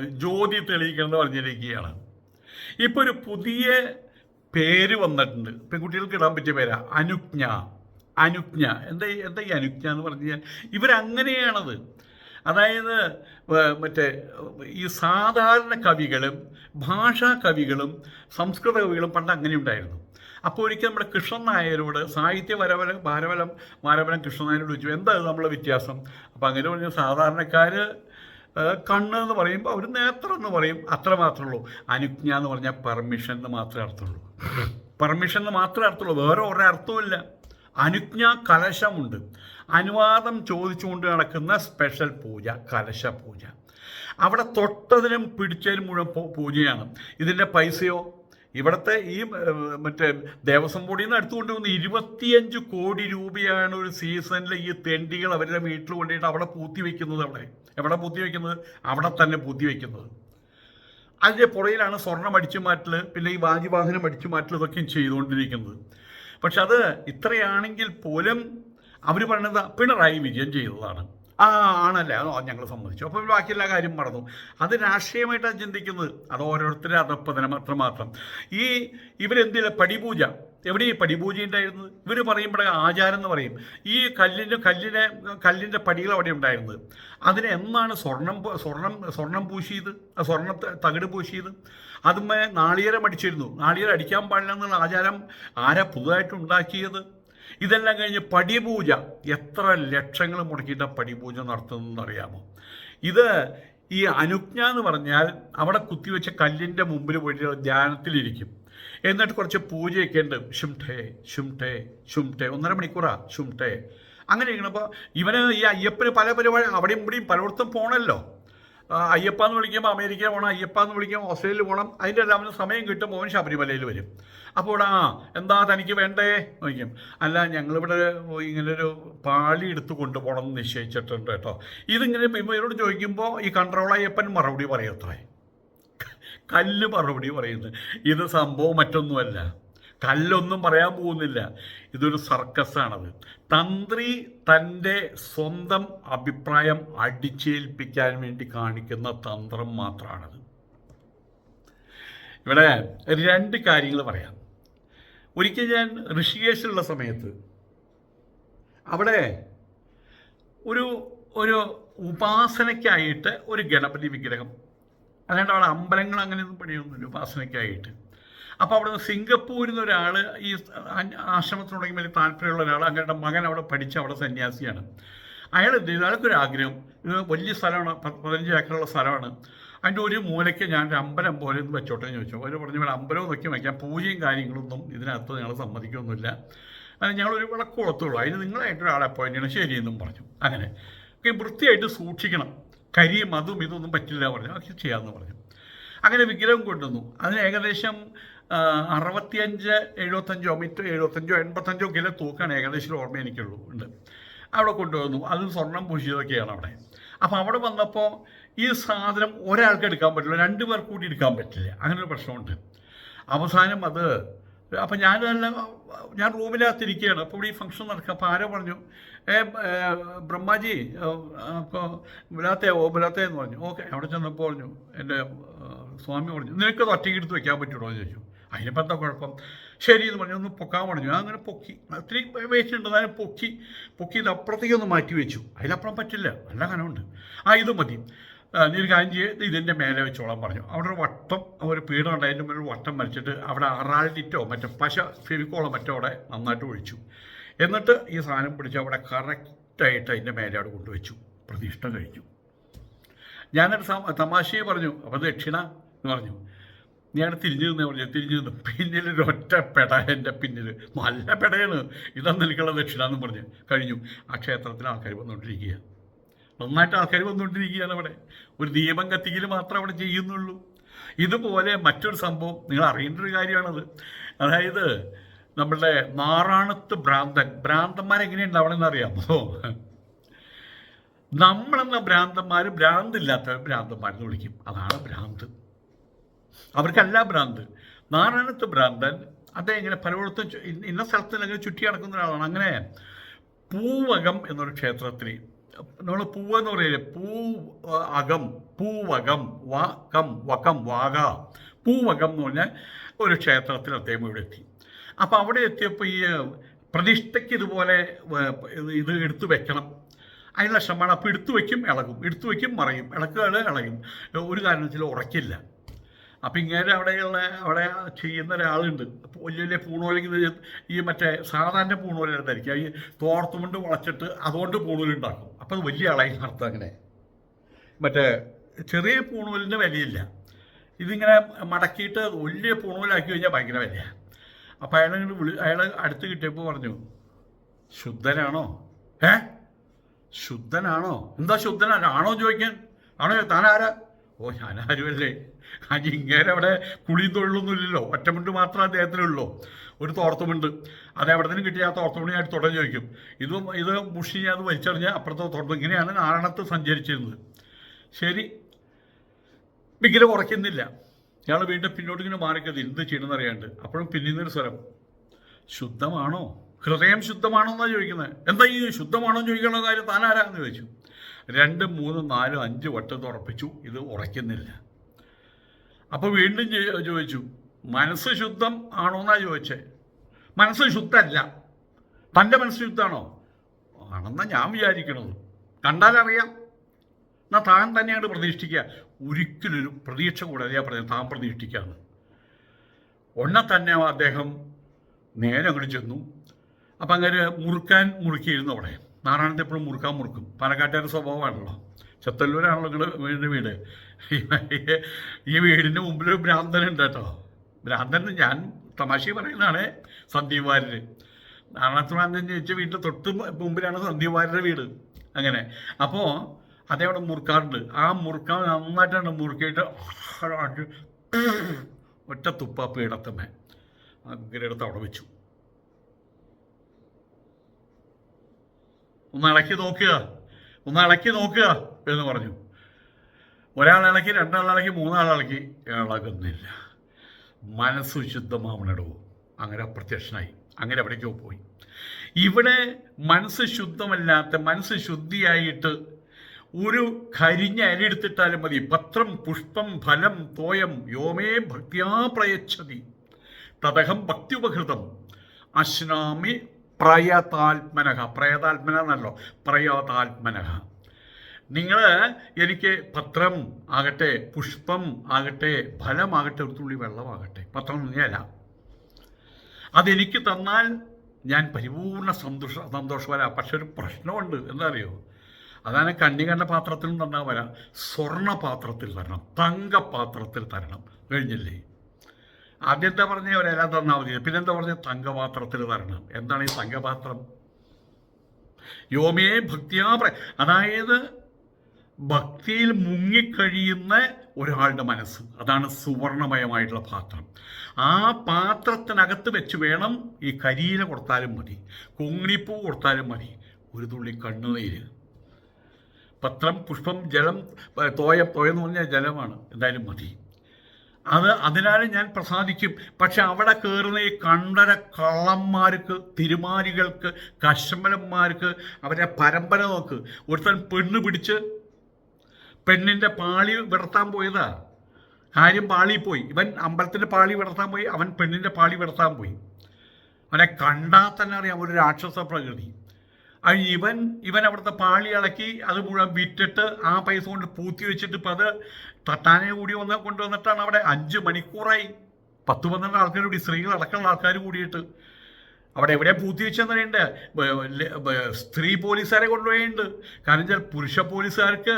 ജ്യോതി തെളിയിക്കണം എന്ന് പറഞ്ഞിരിക്കുകയാണ്. ഇപ്പോൾ ഒരു പുതിയ പേര് വന്നിട്ടുണ്ട്. പെൺകുട്ടികൾക്ക് ഇടാൻ പറ്റിയ പേരാ അനുജ്ഞ. അനുജ്ഞ. എന്താ എന്താ ഈ അനുജ്ഞ എന്ന് പറഞ്ഞു കഴിഞ്ഞാൽ ഇവരങ്ങനെയാണത്. അതായത് മറ്റേ ഈ സാധാരണ കവികളും ഭാഷാ കവികളും സംസ്കൃത കവികളും പണ്ട് അങ്ങനെ ഉണ്ടായിരുന്നു. അപ്പോൾ ഒരിക്കൽ നമ്മുടെ കൃഷ്ണൻ നായരോട് സാഹിത്യ വരവല ഭാരവലം മാരവലം കൃഷ്ണൻ നായരോട് ചോദിച്ചു എന്താ ഇത് നമ്മളെ വ്യത്യാസം? അപ്പം അങ്ങനെ പറഞ്ഞു സാധാരണക്കാർ കണ്ണ് എന്ന് പറയുമ്പോൾ അവർ നേത്രം എന്ന് പറയും. അത്ര മാത്രമേ ഉള്ളൂ. അനുജ്ഞ എന്ന് പറഞ്ഞാൽ പെർമിഷൻ എന്ന് മാത്രമേ അർത്ഥമുള്ളൂ. പെർമിഷൻ എന്ന് മാത്രമേ അർത്ഥമുള്ളൂ. വേറെ ഒരേ അർത്ഥമില്ല അനുജ്ഞ കലശമുണ്ട്. അനുവാദം ചോദിച്ചുകൊണ്ട് നടക്കുന്ന സ്പെഷ്യൽ പൂജ കലശ പൂജ. അവിടെ തൊട്ടതിനും പിടിച്ചതിനും മുഴുവൻ പൂജയാണ്. ഇതിന്റെ പൈസയോ ഇവിടുത്തെ ഈ മറ്റേ ദേവസ്വം ബോർഡിൽ നിന്ന് എടുത്തുകൊണ്ട് വന്ന് ഇരുപത്തിയഞ്ച് കോടി രൂപയാണ് ഒരു സീസണിൽ ഈ തെണ്ടികൾ അവരുടെ വീട്ടിൽ കൊണ്ടുപോയിട്ട് അവിടെ പൂത്തി വെക്കുന്നത് അവിടെ. എവിടെ പൂത്തി വെക്കുന്നത്? അവിടെ തന്നെ പൂത്തി വെക്കുന്നത്. അതിന്റെ പുറയിലാണ് സ്വർണം അടിച്ചു മാറ്റൽ പിന്നെ ഈ വാജിവാഹനം അടിച്ചു മാറ്റൽ ഇതൊക്കെയും ചെയ്തുകൊണ്ടിരിക്കുന്നത്. പക്ഷെ അത് ഇത്രയാണെങ്കിൽ പോലും അവർ പറയുന്നത് പിണറായി വിജയൻ ചെയ്തതാണ്. ആ ആണല്ലേ. അതോ ഞങ്ങൾ സമ്മതിച്ചു. അപ്പോൾ ബാക്കി എല്ലാ കാര്യം മറന്നു. അത് രാഷ്ട്രീയമായിട്ടാണ് ചിന്തിക്കുന്നത്. അത് ഓരോരുത്തരുടെ മാത്രം മാത്രം. ഈ ഇവരെന്തില്ല പടിപൂജ? എവിടെ ഈ പടിപൂജ ഉണ്ടായിരുന്നത്? ഇവർ പറയുമ്പോഴേ ആചാരം എന്ന് പറയും. ഈ കല്ലിന്റെ കല്ലിനെ കല്ലിന്റെ പടികൾ അവിടെ ഉണ്ടായിരുന്നത്. അതിന് എന്നാണ് സ്വർണം സ്വർണം സ്വർണം പൂശിയത്? സ്വർണ തകിട് പൂശിയത്? അതുമേ നാളികേരം അടിച്ചിരുന്നു. നാളികേരം അടിക്കാൻ പാടില്ല എന്നുള്ള ആചാരം ആരാ പുതുതായിട്ട് ഉണ്ടാക്കിയത്? ഇതെല്ലാം കഴിഞ്ഞ് പടിപൂജ. എത്ര ലക്ഷങ്ങൾ മുടക്കിയിട്ട് പടിപൂജ നടത്തുന്നതെന്ന് അറിയാമോ ഇത് ഈ അനുജ്ഞ എന്ന് പറഞ്ഞാൽ അവിടെ കുത്തിവെച്ച കല്ലിന്റെ മുമ്പിൽ പോയിട്ട് ധ്യാനത്തിലിരിക്കും. എന്നിട്ട് കുറച്ച് പൂജയൊക്കെ ഉണ്ട്. ഷുംഠേ ഷുംഠേ ശുംഠേ ഒന്നര മണിക്കൂറാ. ഷുംഠേ അങ്ങനെ ഇരിക്കണപ്പോൾ ഇവന് ഈ അയ്യപ്പന് പല പരിപാടി അവിടെയും ഇവിടെയും പലയിടത്തും പോണല്ലോ. ആ, അയ്യപ്പ എന്ന് വിളിക്കുമ്പോൾ അമേരിക്ക പോകണം അയ്യപ്പ എന്ന് വിളിക്കുമ്പോൾ ഓസ്ട്രേലിയയിൽ പോകണം അതിന്റെ എല്ലാം സമയം കിട്ടും മോൻ ശബരിമലയിൽ വരും. അപ്പോൾ ആ എന്താ തനിക്ക് വേണ്ടേ? നോക്കും അല്ല ഞങ്ങളിവിടെ ഇങ്ങനൊരു പാളി എടുത്ത് കൊണ്ടുപോകണം എന്ന് നിശ്ചയിച്ചിട്ടുണ്ട് കേട്ടോ. ഇതിങ്ങനെ ഇവരോട് ചോദിക്കുമ്പോൾ ഈ കൺട്രോൾ അയ്യപ്പൻ മറുപടി പറയത്രേ കല്ല് മറുപടി പറയുന്നത് ഇത് സംഭവം മറ്റൊന്നുമല്ല. കല്ലൊന്നും പറയാൻ പോകുന്നില്ല. ഇതൊരു സർക്കസാണത്. തന്ത്രി തന്റെ സ്വന്തം അഭിപ്രായം അടിച്ചേൽപ്പിക്കാൻ വേണ്ടി കാണിക്കുന്ന തന്ത്രം മാത്രമാണത് ഇവിടെ രണ്ട് കാര്യങ്ങൾ പറയാം. ഒരിക്കൽ ഞാൻ ഋഷികേശിലുള്ള സമയത്ത് അവിടെ ഒരു ഒരു ഉപാസനയ്ക്കായിട്ട് ഒരു ഗണപതി വിഗ്രഹം. അല്ലാണ്ട് അവിടെ അമ്പലങ്ങൾ അങ്ങനെയൊന്നും പണിയൊന്നുമില്ല. ഉപാസനയ്ക്കായിട്ട്. അപ്പോൾ അവിടെ നിന്ന് സിംഗപ്പൂരിൽ നിന്ന് ഒരാൾ ഈ ആശ്രമത്തിന് തുടങ്ങി വലിയ താല്പര്യമുള്ള ഒരാൾ അങ്ങനെ മകൻ അവിടെ പഠിച്ച് അവിടെ സന്യാസിയാണ്. അയാൾ എന്ത് ചെയ്തു? അയാൾക്കൊരു ആഗ്രഹം. ഇത് വലിയ സ്ഥലമാണ് പതിനഞ്ച് ഏക്കറുള്ള സ്ഥലമാണ്. അതിന്റെ ഒരു മൂലയ്ക്ക് ഞാൻ ഒരു അമ്പലം പോലെ ഒന്ന് വെച്ചോട്ടെ എന്ന് ചോദിച്ചു. അവർ പറഞ്ഞു ഇവിടെ അമ്പലവും നോക്കി വയ്ക്കാം പൂജയും കാര്യങ്ങളൊന്നും ഇതിനകത്ത് ഞങ്ങൾ സമ്മതിക്കൊന്നുമില്ല. അത് ഞങ്ങളൊരു വിളക്ക് കൊളത്തുള്ളൂ അതിന് നിങ്ങളായിട്ട് അപ്പോയിന്റ് ചെയ്യണം. ശരിയെന്നും പറഞ്ഞു. അങ്ങനെ. ഒക്കെ വൃത്തിയായിട്ട് സൂക്ഷിക്കണം. കരിയും അതും ഇതൊന്നും പറ്റില്ല പറഞ്ഞു. അത് ചെയ്യാമെന്ന് പറഞ്ഞു. അങ്ങനെ വിഗ്രഹം കൊണ്ടുവന്നു. അതിന് ഏകദേശം അറുപത്തിയഞ്ച് എഴുപത്തഞ്ചോ മിറ്റ് എഴുപത്തഞ്ചോ എൺപത്തഞ്ചോ കിലോ തൂക്കാണ് ഏകദേശം ഓർമ്മ എനിക്കുള്ളൂ. ഉണ്ട്. അവിടെ കൊണ്ടുവന്നു. അത് സ്വർണം പൂശിയതൊക്കെയാണ് അവിടെ. അപ്പോൾ അവിടെ വന്നപ്പോൾ ഈ സാധനം ഒരാൾക്ക് എടുക്കാൻ പറ്റില്ല രണ്ട് പേർ കൂടി എടുക്കാൻ പറ്റില്ല. അങ്ങനെ ഒരു പ്രശ്നമുണ്ട്. അവസാനം അത് അപ്പം ഞാനെല്ലാം ഞാൻ റൂമിനകത്തിരിക്കുകയാണ്. അപ്പോൾ ഇവിടെ ഈ ഫംഗ്ഷൻ നടക്കുക. അപ്പോൾ ആരോ പറഞ്ഞു ഏ ബ്രഹ്മാജി ബുലാത്തെ ഓ ബുലാത്തേ എന്ന് പറഞ്ഞു. ഓക്കെ. അവിടെ ചെന്നപ്പോൾ പറഞ്ഞു എന്റെ സ്വാമി പറഞ്ഞു നിനക്കത് ഒറ്റയ്ക്ക് എടുത്ത് വെക്കാൻ പറ്റുമോ എന്ന് ചോദിച്ചു. അതിനിപ്പോൾ എന്താ കുഴപ്പം? ശരി എന്ന് പറഞ്ഞു ഒന്ന് പൊക്കാൻ പറഞ്ഞു. ഞാൻ അങ്ങനെ പൊക്കി ഒത്തിരി വെയിറ്റ് ഉണ്ട് പൊക്കി പൊക്കി ഇത് അപ്പുറത്തേക്ക് ഒന്ന് മാറ്റി വെച്ചു. അതിലപ്പുറം പറ്റില്ല നല്ല കനമുണ്ട്. ആ ഇത് മതി. നീ ചെയ്ത് ഇതിന്റെ മേലെ വെച്ചോളാൻ പറഞ്ഞു. അവിടെ ഒരു വട്ടം ഒരു പീഠം ഉണ്ട് അതിന്റെ മുന്നിൽ വട്ടം വരച്ചിട്ട് അവിടെ അറാൾഡിറ്റോ മറ്റേ പശ ഫെവിക്കോളോ മറ്റോ അവിടെ നന്നായിട്ട് ഒഴിച്ചു. എന്നിട്ട് ഈ സാധനം പിടിച്ച് അവിടെ കറക്റ്റായിട്ട് അതിന്റെ മേലെ അവിടെ കൊണ്ടുവച്ചു. പ്രതിഷ്ഠ കഴിച്ചു ഞാനൊരു തമാശയെ പറഞ്ഞു. അപ്പോൾ ദക്ഷിണ എന്ന് പറഞ്ഞു. ഞാൻ തിരിഞ്ഞു നിന്നേ പറഞ്ഞു തിരിഞ്ഞു നിന്നു പിന്നിൽ ഒരു ഒറ്റ പെട എന്റെ പിന്നിൽ നല്ല പെടയാണ്. ഇതാ നിൽക്കുള്ള ദക്ഷിണ എന്നും പറഞ്ഞു കഴിഞ്ഞു. ആ ക്ഷേത്രത്തിൽ ആൾക്കാർ വന്നുകൊണ്ടിരിക്കുക. നന്നായിട്ട് ആൾക്കാർ വന്നുകൊണ്ടിരിക്കുകയാണ് അവിടെ. ഒരു ദീപം കത്തിക്കൽ മാത്രം അവിടെ ചെയ്യുന്നുള്ളൂ. ഇതുപോലെ മറ്റൊരു സംഭവം നിങ്ങൾ അറിയേണ്ട ഒരു കാര്യമാണത്. അതായത് നമ്മളുടെ നാറാണത്ത് ഭ്രാന്തൻ ഭ്രാന്തന്മാരെങ്ങനെയുണ്ടാവണമെന്ന് അറിയാമോ? നമ്മളെന്ന ഭ്രാന്തന്മാർ ഭ്രാന്തില്ലാത്തവർ ഭ്രാന്തന്മാരെന്ന് വിളിക്കും. അതാണ് ഭ്രാന്ത്. അവർക്കല്ല ഭ്രാന്ത്. നാരായണത്ത് ഭ്രാന്തൻ അദ്ദേഹം ഇങ്ങനെ പലയിടത്തും ഇന്ന- സ്ഥലത്ത് സ്ഥലത്തിൽ അങ്ങനെ ചുറ്റി നടക്കുന്ന ഒരാളാണ്. അങ്ങനെ പൂവകം എന്നൊരു ക്ഷേത്രത്തിൽ നമ്മൾ പൂവ് എന്ന് പറയില്ലേ? പൂ അകം പൂവകം വകം വകം വാക പൂവകം എന്ന് പറഞ്ഞാൽ ഒരു ക്ഷേത്രത്തിൽ അദ്ദേഹം ഇവിടെ എത്തി. അപ്പോൾ അവിടെ എത്തിയപ്പോൾ ഈ പ്രതിഷ്ഠയ്ക്ക് ഇതുപോലെ ഇത് എടുത്തു വെക്കണം. അതിനുള്ള ശ്രമമാണ്. അപ്പോൾ എടുത്തു വയ്ക്കും ഇളകും. എടുത്തു വയ്ക്കും മറയും. ഇളക്കുകൾ ഇളകും ഒരു കാരണത്തിലും ഉറക്കില്ല. അപ്പം ഇങ്ങനെ അവിടെയുള്ള അവിടെ ചെയ്യുന്ന ഒരാളുണ്ട്. വലിയ വലിയ പൂണോലിങ്ങനെ ഈ മറ്റേ സാധാരണ പൂണോലുണ്ടായിരിക്കും ഈ തോർത്തുമുണ്ട് വളച്ചിട്ട് അതുകൊണ്ട് പൂണൂലുണ്ടാക്കും അപ്പോൾ അത് വലിയ ആളായി നടത്തും അങ്ങനെ. മറ്റേ ചെറിയ പൂണൂലിന്റെ വിലയില്ല. ഇതിങ്ങനെ മടക്കിയിട്ട് വലിയ പൂണൂലാക്കി കഴിഞ്ഞാൽ ഭയങ്കര വിലയാണ് അപ്പോൾ അയാളിങ്ങനെ വിളി അയാൾ അടുത്ത് കിട്ടിയപ്പോൾ പറഞ്ഞു ശുദ്ധനാണോ? ഏ? ശുദ്ധനാണോ? എന്താ ശുദ്ധനാണോ? ആണോ? ചോദിക്കാൻ. ആണോ? താൻ ആരാ? ഓ ഞാനാരുമല്ലേ? അനി ഇങ്ങനെ അവിടെ കുളിയും തൊഴിലൊന്നുമില്ലല്ലോ ഒറ്റമുണ്ട് മാത്രമേ അദ്ദേഹത്തിനുള്ളൂ. ഒരു തോർത്തുമുണ്ട്. അത് എവിടെ നിന്ന് കിട്ടിയ ആ തോർത്തുമുണ്ട് ഞാൻ തുടങ്ങി ചോദിക്കും. ഇത് ഇത് മുഷി അത് വലിച്ചെറിഞ്ഞാൽ അപ്പുറത്തെ തോർത്തും ഇങ്ങനെയാണ് നാരണത്ത് സഞ്ചരിച്ചിരുന്നത്. ശരി. വിഗ്രഹം കുറയ്ക്കുന്നില്ല ഇയാൾ വീണ്ടും പിന്നോട്ട് ഇങ്ങനെ മാറിക്കത് എന്ത് ചെയ്യണമെന്ന് അറിയാണ്ട്. അപ്പോഴും പിന്നീന്നൊരു സ്വരം. ശുദ്ധമാണോ? ഹൃദയം ശുദ്ധമാണോ എന്നാണ് ചോദിക്കുന്നത്. എന്താ ഈ ശുദ്ധമാണോ എന്ന് ചോദിക്കണ കാര്യം താനാരാന്ന് ചോദിച്ചു. രണ്ടും മൂന്ന് നാല് അഞ്ച് വട്ടം ഉറപ്പിച്ചു ഇത് ഉറയ്ക്കുന്നില്ല. അപ്പോൾ വീണ്ടും ചോദിച്ചു മനസ്സ് ശുദ്ധം ആണോ എന്നാ ചോദിച്ചേ? മനസ്സ് ശുദ്ധമല്ല തന്റെ മനസ്സ് ശുദ്ധാണോ? ആണെന്നാ ഞാൻ വിചാരിക്കണത്. കണ്ടാലറിയാം എന്നാൽ താൻ തന്നെയാണ് പ്രതീക്ഷിക്കുക. ഒരിക്കലൊരു പ്രതീക്ഷ കൂടാതെ ഞാൻ താൻ പ്രതീക്ഷിക്കാന്ന്. ഒന്നെ തന്നെ അദ്ദേഹം നേരെ അങ്ങോട്ട് ചെന്നു. അപ്പം അങ്ങനെ മുറുക്കാൻ മുറുക്കിയിരുന്നു അവിടെ. നാരായണത്തെ എപ്പോഴും മുറുക്കാൻ മുറുക്കും. പാലക്കാട്ടുകാരുടെ സ്വഭാവമാണല്ലോ. ചത്തല്ലൂരാണല്ലോ നിങ്ങൾ വീടിന്റെ വീട്. ഈ വീടിന്റെ മുമ്പിൽ ഒരു ഭ്രാന്തനുണ്ട് കേട്ടോ. ഭ്രാന്തൻ ഞാൻ തമാശ പറയുന്നതാണ് സന്ദീപ് വാര്യർ നാരായണത്ത് ഭ്രാന്തൻ ചോദിച്ച വീട്ടിൽ തൊട്ട് മുമ്പിലാണ് സന്ദീപ് വാര്യരുടെ വീട്. അങ്ങനെ. അപ്പോൾ അതേ അവിടെ മുറുക്കാറുണ്ട്. ആ മുറുക്കാൻ നന്നായിട്ടാണ് മുറുക്കിയിട്ട് ഒറ്റ തുപ്പാപ്പ് ഇടത്തമ്മേ ആ എടുത്ത് അവിടെ വെച്ചു. ഒന്ന് ഇളക്കി നോക്കുക. ഒന്ന് ഇളക്കി നോക്കുക എന്ന് പറഞ്ഞു. ഒരാൾ ഇളക്കി രണ്ടാൾ ഇളക്കി മൂന്നാൾ ഇളക്കി. ഇളകുന്നില്ല. മനസ്സ് ശുദ്ധമാവണടോ. അങ്ങനെ അപ്രത്യക്ഷനായി. അങ്ങനെ എവിടേക്കോ പോയി. ഇവിടെ മനസ്സ് ശുദ്ധമല്ലാത്ത മനസ്സ് ശുദ്ധിയായിട്ട് ഒരു കരിഞ്ഞ അരിയെടുത്തിട്ടാലും മതി. പത്രം പുഷ്പം ഫലം തോയം യോമേ ഭക്തിയാ പ്രയച്ഛതി. തദഹം ഭക്തിയുപഹൃതം അശ്നാമി പ്രയതാത്മനഹ. പ്രയതാത്മന എന്നല്ലോ പ്രയതാത്മനഹ. നിങ്ങൾ എനിക്ക് പത്രം ആകട്ടെ പുഷ്പം ആകട്ടെ ഫലമാകട്ടെ ഒരു തുള്ളി വെള്ളമാകട്ടെ പത്രം നീയല്ല അതെനിക്ക് തന്നാൽ ഞാൻ പരിപൂർണ സന്തോഷ സന്തോഷവരാ പക്ഷെ ഒരു പ്രശ്നമുണ്ട്. എന്താറിയോ അതാണ് കണ്ണി കണ്ട പാത്രത്തിലും തന്നാൽ വരാം. സ്വർണ പാത്രത്തിൽ തരണം. തങ്കപാത്രത്തിൽ തരണം. കഴിഞ്ഞില്ലേ? ആദ്യം എന്താ പറഞ്ഞ ഒരെല്ലാം തന്നാൽ മതി. പിന്നെന്താ പറഞ്ഞ തങ്കപാത്രത്തിൽ തരണം എന്താണ് ഈ തങ്കപാത്രം? യോമിയെ ഭക്തിയാ അതായത് ഭക്തിയിൽ മുങ്ങിക്കഴിയുന്ന ഒരാളുടെ മനസ്സ്. അതാണ് സുവർണമയമായിട്ടുള്ള പാത്രം. ആ പാത്രത്തിനകത്ത് വെച്ച് വേണം ഈ കരിയില കൊടുത്താലും മതി. കുങ്ങിപ്പൂ കൊടുത്താലും മതി. ഒരു തുള്ളി കണ്ണുനീര്. പത്രം പുഷ്പം ജലം തോയ തോയം തോയം പറഞ്ഞാൽ ജലമാണ്. എന്തായാലും മതി. അത് അതിനാൽ ഞാൻ പ്രസാദിക്കും. പക്ഷെ അവിടെ കയറുന്ന ഈ കണ്ടര കള്ളന്മാർക്ക് തിരുമാരികൾക്ക് കശമലന്മാർക്ക് അവരെ പരമ്പര നോക്ക്. ഒരുത്തൻ പെണ്ണ് പിടിച്ച് പെണ്ണിന്റെ പാളി വിടർത്താൻ പോയതാ. കാര്യം പാളി പോയി. ഇവൻ അമ്പലത്തിന്റെ പാളി വിടർത്താൻ പോയി അവൻ പെണ്ണിന്റെ പാളി വിടർത്താൻ പോയി. അവനെ കണ്ടാൽ തന്നെ അറിയാം ഒരു രാക്ഷസ പ്രകൃതി. ഇവൻ ഇവൻ അവിടുത്തെ പാളി ഇളക്കി അത് മുഴുവൻ വിറ്റിട്ട് ആ പൈസ കൊണ്ട് പൂത്തി വെച്ചിട്ട് ഇപ്പം അത് തട്ടാനെ കൂടി വന്ന കൊണ്ടുവന്നിട്ടാണ് അവിടെ അഞ്ച് മണിക്കൂറായി. പത്ത് പന്ത്രണ്ട് ആൾക്കാർ കൂടി സ്ത്രീകൾ അടക്കമുള്ള ആൾക്കാർ കൂടിയിട്ട്. അവിടെ എവിടെ പൂത്തി വെച്ചെന്നറിയണ്ട് സ്ത്രീ പോലീസുകാരെ കൊണ്ടുപോയിട്ടുണ്ട് കാരണം വെച്ചാൽ പുരുഷ പോലീസുകാർക്ക്